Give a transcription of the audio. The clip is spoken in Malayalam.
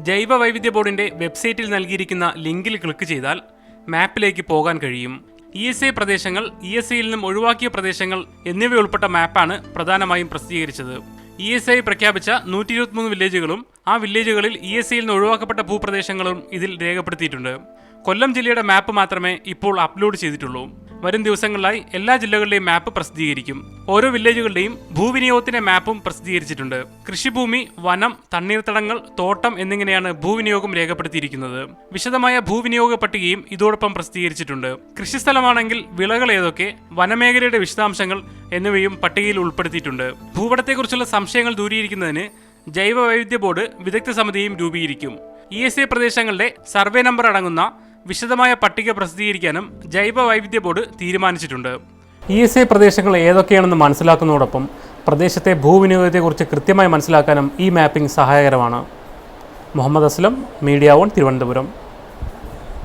ജൈവ വൈവിധ്യ ബോർഡിന്റെ വെബ്സൈറ്റിൽ നൽകിയിരിക്കുന്ന ലിങ്കിൽ ക്ലിക്ക് ചെയ്താൽ മാപ്പിലേക്ക് പോകാൻ കഴിയും. ഇ എസ് ഐ പ്രദേശങ്ങൾ ഇ എസ് ഐയിൽ നിന്നും ഒഴിവാക്കിയ പ്രദേശങ്ങൾ എന്നിവയുൾപ്പെട്ട മാപ്പാണ് പ്രധാനമായും പ്രസിദ്ധീകരിച്ചത്. ഇ എസ് ഐ പ്രഖ്യാപിച്ച നൂറ്റി ഇരുപത്തിമൂന്ന് വില്ലേജുകളും ആ വില്ലേജുകളിൽ ഇ എസ് ഐയിൽ നിന്ന് ഒഴിവാക്കപ്പെട്ട ഭൂപ്രദേശങ്ങളും ഇതിൽ രേഖപ്പെടുത്തിയിട്ടുണ്ട്. കൊല്ലം ജില്ലയുടെ മാപ്പ് മാത്രമേ ഇപ്പോൾ അപ്ലോഡ് ചെയ്തിട്ടുള്ളൂ. വരും ദിവസങ്ങളിലായി എല്ലാ ജില്ലകളുടെയും മാപ്പ് പ്രസിദ്ധീകരിക്കും. ഓരോ വില്ലേജുകളുടെയും ഭൂവിനിയോഗത്തിന്റെ മാപ്പും പ്രസിദ്ധീകരിച്ചിട്ടുണ്ട്. കൃഷിഭൂമി വനം തണ്ണീർത്തടങ്ങൾ തോട്ടം എന്നിങ്ങനെയാണ് ഭൂവിനിയോഗം രേഖപ്പെടുത്തിയിരിക്കുന്നത്. വിശദമായ ഭൂവിനിയോഗ പട്ടികയും ഇതോടൊപ്പം പ്രസിദ്ധീകരിച്ചിട്ടുണ്ട്. കൃഷിസ്ഥലമാണെങ്കിൽ വിളകൾ ഏതൊക്കെ വനമേഖലയുടെ വിശദാംശങ്ങൾ എന്നിവയും പട്ടികയിൽ ഉൾപ്പെടുത്തിയിട്ടുണ്ട്. ഭൂപടത്തെക്കുറിച്ചുള്ള സംശയങ്ങൾ ദൂരീകരിക്കുന്നതിന് ജൈവ വൈവിധ്യ ബോർഡ് വിദഗ്ധ സമിതിയും രൂപീകരിക്കും. ഇ എസ് ഐ പ്രദേശങ്ങളുടെ സർവേ നമ്പർ അടങ്ങുന്ന വിശദമായ പട്ടിക പ്രസിദ്ധീകരിക്കാനും ജൈവ വൈവിധ്യ ബോർഡ് തീരുമാനിച്ചിട്ടുണ്ട്. ഇ എസ് ഐ പ്രദേശങ്ങൾ ഏതൊക്കെയാണെന്ന് മനസ്സിലാക്കുന്നതോടൊപ്പം പ്രദേശത്തെ ഭൂവിനിയോഗത്തെക്കുറിച്ച് കൃത്യമായി മനസ്സിലാക്കാനും ഈ മാപ്പിംഗ് സഹായകരമാണ്. Muhammad Aslam media one Thiruvananthapuram.